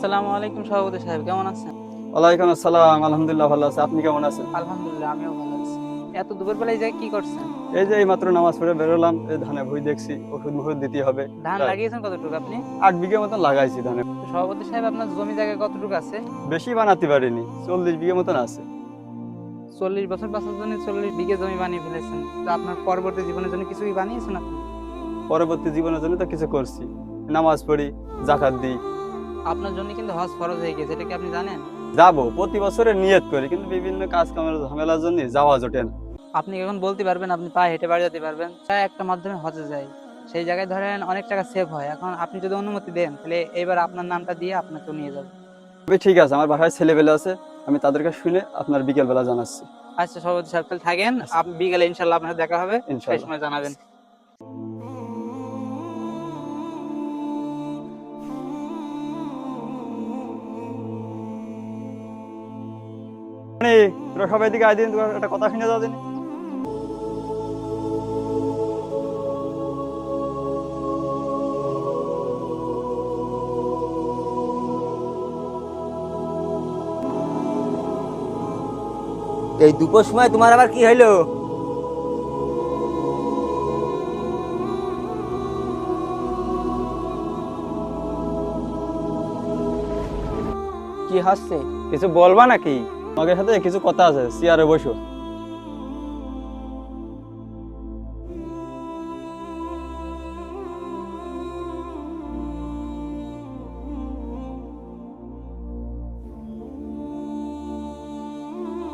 আসসালামু আলাইকুম সভাপতি সাহেব কেমন আছেন? ওয়ালাইকুম আসসালাম আলহামদুলিল্লাহ ভালো আছে। আপনি কেমন আছেন? আলহামদুলিল্লাহ আমিও ভালো আছি। এত দুপুরবেলায় যাই কি করছেন? এই যে এইমাত্র নামাজ পড়ে বেরোলাম এই ধানে ভুই দেখছি ওষুধ মুষুধ দিতে হবে। ধান লাগিয়েছেন কতটুকু আপনি? আট বিঘে মতন লাগাইছি ধানে। সভাপতি সাহেব আপনার জমি জায়গা কতটুকু আছে? বেশি বানাতে পারিনি চল্লিশ বিঘে মতন আছে। চল্লিশ বছর পাঁচের জন্য চল্লিশ বিঘে জমি বানিয়ে ফেলেছেন। তো আপনার পরবর্তী জীবনের জন্য কিছুই বানিয়েছেন আপনি? পরবর্তী জীবনের জন্য তো কিছু করছি। নামাজ পড়ি জাকাত দিই আপনার জন্য কিন্তু হজ ফরজ হয়ে গেছে এটা কি আপনি জানেন? যাব প্রতি বছরে নিয়ত করি কিন্তু বিভিন্ন কাজ কামের ঝামেলার জন্য যাওয়া জোটে না। আপনি এখন বলতে পারবেন আপনি পায়ে হেঁটে বাড়ি যেতে পারবেন। তাই একটা মাধ্যমে হজে যায় সেই জায়গায় ধরেন অনেক টাকা সেভ হয়। এখন আপনি যদি অনুমতি দেন তাহলে এবার আপনার নামটা দিয়ে আপনাকে নিয়ে যাব। ঠিক আছে আমার বাসায় ছেলেবেলে আছে আমি তাদেরকে শুনে আপনার বিকেলবেলা জানাচ্ছি। আচ্ছা সভাপতি সাহেব থাকেন। আপনি বিকেলে ইনশাল্লাহ আপনার দেখা হবে। সেই সময় জানাবেন। মানে তোরা সবাই দিকে আয় দিন তোরা একটা কথা শুনে দিন এই দুপুর সময় তোমার আবার কি হইল? কি হাসছে? কিছু বলবা নাকি? আমাদের সাথে কিছু কথা আছে চেয়ারে বসো।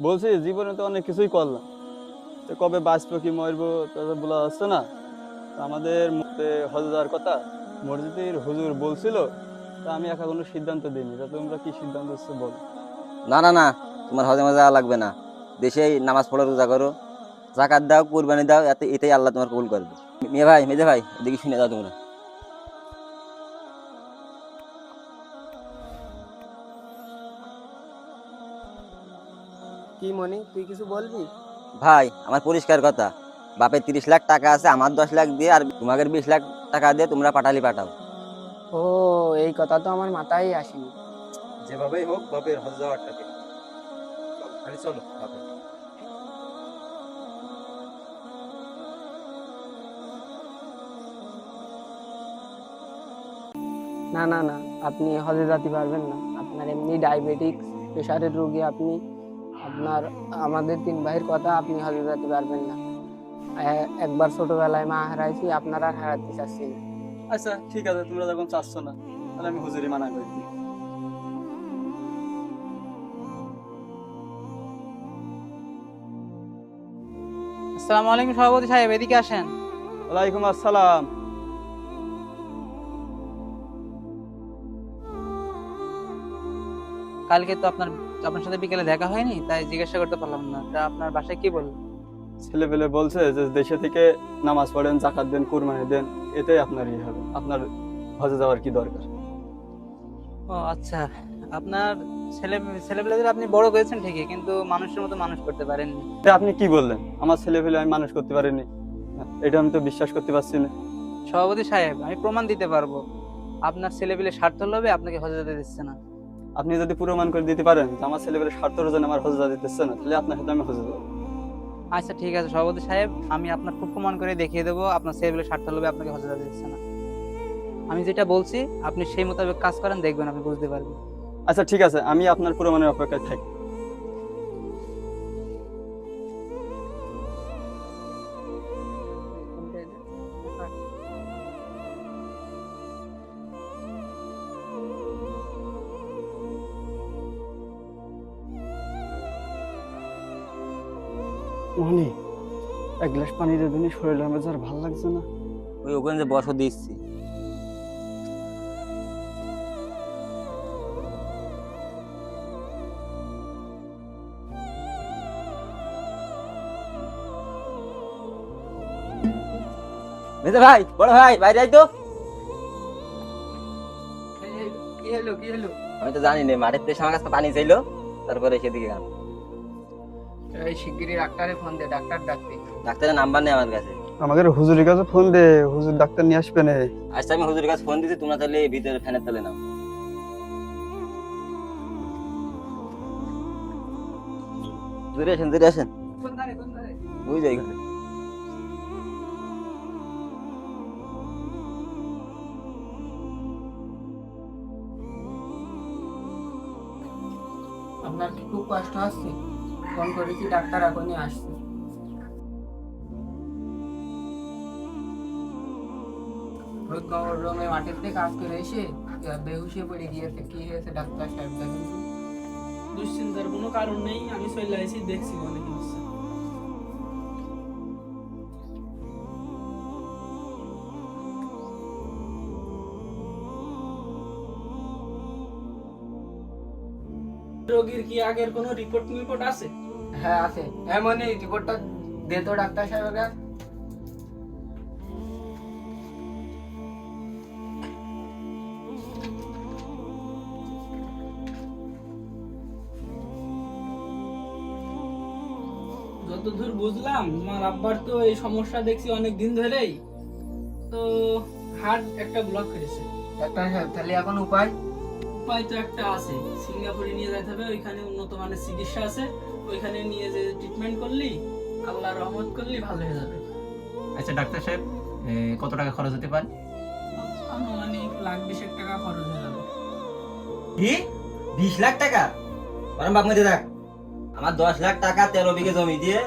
বলছি, জীবনে তো অনেক কিছুই করলাম। তো কবে বাঁচবো, কি মরবো তাদের বলা যাচ্ছে না। আমাদের মধ্যে হজে যাওয়ার কথা, মসজিদের হুজুর বলছিল, তা আমি একা কোনো সিদ্ধান্ত দিইনি। তা তোমরা কি সিদ্ধান্ত বলো। না না না। তোমার হজে মজা লাগবে না। দেশে নামাজ পড়ো রোজা করো। জাকাত দাও কুরবানি দাও এতে এটাই আল্লাহ তোমার কবুল করবে। মেয়ে ভাই মেজে ভাই এদিকে শুনে দাও তোমরা। কি মনি তুই কিছু বলবি? ভাই আমার পরিষ্কার কথা। বাপের তিরিশ লাখ টাকা আছে আমার দশ লাখ দিয়ে আর তোমাকে বিশ লাখ টাকা দিয়ে তোমরা পাঠালি পাঠাও। ও এই কথা তো আমার মাথায় আসেনি। যেভাবেই হোক বাপের হজ যাওয়ার টাকা। খালি চলো বাপের। না না না আপনি হজে যেতে পারবেন না। আপনার এমনি ডায়াবেটিক্স প্রেশারের রোগী আপনি আপনার আমাদের তিন ভাইয়ের কথা আপনি হজে যেতে পারবেন না। একবার ছোটবেলায় মা হারাইছি আপনারা আর হারাতে চাচ্ছি না। আচ্ছা ঠিক আছে তোমরা যখন চাচ্ছ না তাহলে আমি হুজুরি মানা করি আসসালামু আলাইকুম সভাপতি সাহেব এদিকে আসেন। ওয়ালাইকুম আসসালাম। কালকে তো আপনার আপনার সাথে বিকেলে দেখা হয়নি তাই জিজ্ঞাসা করতে পারলাম না। তা আপনার বাসায় কি বলল? ছেলে পেলে বলছে যে দেশে থেকে নামাজ পড়েন জাকাত দেন কুরবানি দেন এটাই আপনার ইয়ে হবে আপনার হজে যাওয়ার কি দরকার? ও আচ্ছা আপনার ছেলে ছেলেপেলেদের আপনি বড় করেছেন ঠিকই কিন্তু মানুষের মতো মানুষ করতে পারেননি। আপনি কি বললেন? আমার ছেলে পেলে আমি মানুষ করতে পারিনি। এটা আমি তো বিশ্বাস করতে পারছি না। সভাপতি সাহেব আমি প্রমাণ দিতে পারব। আপনার ছেলেপেলে স্বার্থ লোভে আপনাকে দিচ্ছে না। আপনি যদি প্রমাণ করে দিতে পারেন যে আমার ছেলে পেলে স্বার্থের জন্য আমার হজে যেতে দিচ্ছে না তাহলে আপনার সাথে আমি হজে যাব। আচ্ছা ঠিক আছে সভাপতি সাহেব আমি আপনার খুব প্রমাণ করে দেখিয়ে দেবো আপনার ছেলেপেলে স্বার্থ লোভে আপনাকে হজে যেতে দিচ্ছে না। আমি যেটা বলছি আপনি সেই মোতাবেক কাজ করেন দেখবেন আপনি বুঝতে পারবেন। আচ্ছা ঠিক আছে আমি আপনার প্রমাণের অপেক্ষায় থাকি। মনি এক গ্লাস পানি দিয়ে দিনই শরীর আমার যার ভালো লাগছে না। ওই ওখানে যে বসো দিচ্ছি। মেজা ভাই বড় ভাই বাইরে আই তো। কি হলো কি হলো? আমি তো জানি না মাঠের থেকে আমার কাছে পানি চাইলো তারপরে সেদিকে গেলাম। এই শিগগিরই ডাক্তারে ফোন দে ডাক্তার ডাকতে ডাক্তারের নাম্বার নেই আমার কাছে। আমাদের হুজুরের কাছে ফোন দে হুজুর ডাক্তার নিয়ে আসবে না। আচ্ছা আমি হুজুরের কাছে ফোন দিছি তোমরা তাহলে ভিতরে ফ্যানের তলে নাও। জোরে আসেন জোরে আসেন। ওই জায়গায় আপনার কি খুব কষ্ট হচ্ছে? ফোন করেছি, ডাক্তার এখনই আসছে। থেকে কাজ করে এসে বেহুশে পড়ে গিয়েছে। কি হয়েছে ডাক্তার সাহেব? দুশ্চিন্তার কোনো কারণ নেই, আমি চলে আসি, দেখছি অনেক হচ্ছে রোগীর কি আগের কোনো রিপোর্ট রিপোর্ট আছে? হ্যাঁ আছে। এমনই রিপোর্টটা দে তো ডাক্তার সাহেবের যতদূর বুঝলাম আমার আব্বার তো এই সমস্যা দেখছি অনেক দিন ধরেই। তো হার্ট একটা ব্লক হয়েছে ডাক্তার সাহেব তাহলে এখন উপায়? উপায় তো একটা আছে। সিঙ্গাপুরে নিয়ে যেতে হবে ওইখানে উন্নত মানের চিকিৎসা আছে। ওইখানে নিয়ে যে ট্রিটমেন্ট করলি আল্লাহ রহমত করলি ভালো হয়ে যাবে। আচ্ছা ডাক্তার সাহেব কত টাকা খরচ হতে পারে? আনুমানিক লাখ বিশেক টাকা খরচ হয়ে যাবে। কি? বিশ লাখ টাকা? বরং বাপ মেরে দেখ আমার দশ লাখ টাকা তেরো বিঘে জমি দিয়ে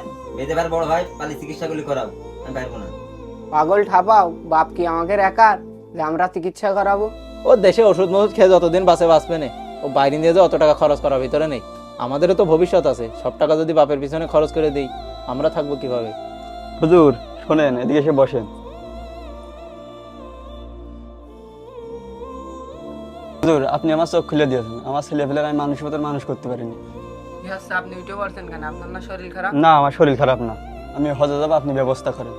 ভাই বড় ভাই পালি চিকিৎসাগুলি করাও আমি পারব না। পাগল ঠাপাও বাপ কি আমাকে একার যে আমরা চিকিৎসা করাবো? ও দেশে ওষুধ মষুধ খেয়ে যতদিন বাঁচে বাঁচবে না। ও বাইরে নিয়ে যে অত টাকা খরচ করার ভিতরে নেই। আমাদেরও তো ভবিষ্যৎ আছে। সব টাকা যদি বাপের পিছনে খরচ করে দিই আমরা থাকব কীভাবে? হুজুর শোনেন এদিকে এসে বসেন। হুজুর আপনি আমার চোখ খুলে দিয়েছেন। আমার ছেলেপেলের আমি মানুষ মতন মানুষ করতে পারিনি। আপনি উঠে পড়ছেন কেন? আপনার না শরীর খারাপ? না আমার শরীর খারাপ না। আমি হজে যাব আপনি ব্যবস্থা করেন।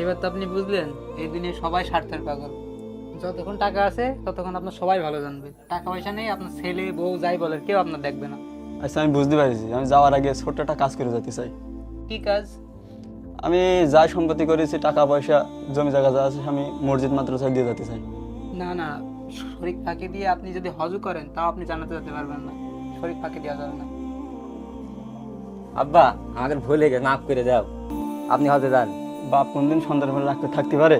এবার তো আপনি বুঝলেন এই দুনিয়ায় সবাই স্বার্থের পাগল। যতক্ষণ টাকা আছে ততক্ষণ আপনার সবাই ভালো জানবে। টাকা পয়সা নেই আপনার ছেলে বউ যাই বলে কেউ আপনার দেখবে না। আচ্ছা আমি বুঝতে পারছি। আমি যাওয়ার আগে ছোট্ট একটা কাজ করে যেতে চাই। কি কাজ? আমি যা সম্পত্তি করেছি টাকা পয়সা জমি জায়গা যা আছে আমি মসজিদ মাদ্রাসায় দিয়ে যেতে চাই। না না শরীর ফাঁকি দিয়ে আপনি যদি হজু করেন তাও আপনি জানাতে যেতে পারবেন না। শরীর ফাঁকি দেওয়া যাবে না। আব্বা আমাদের ভুল হয়ে গেছে মাফ করে দাও। আপনি হতে যান। বাপ কোনদিন সন্তান রাখতে থাকতে পারে?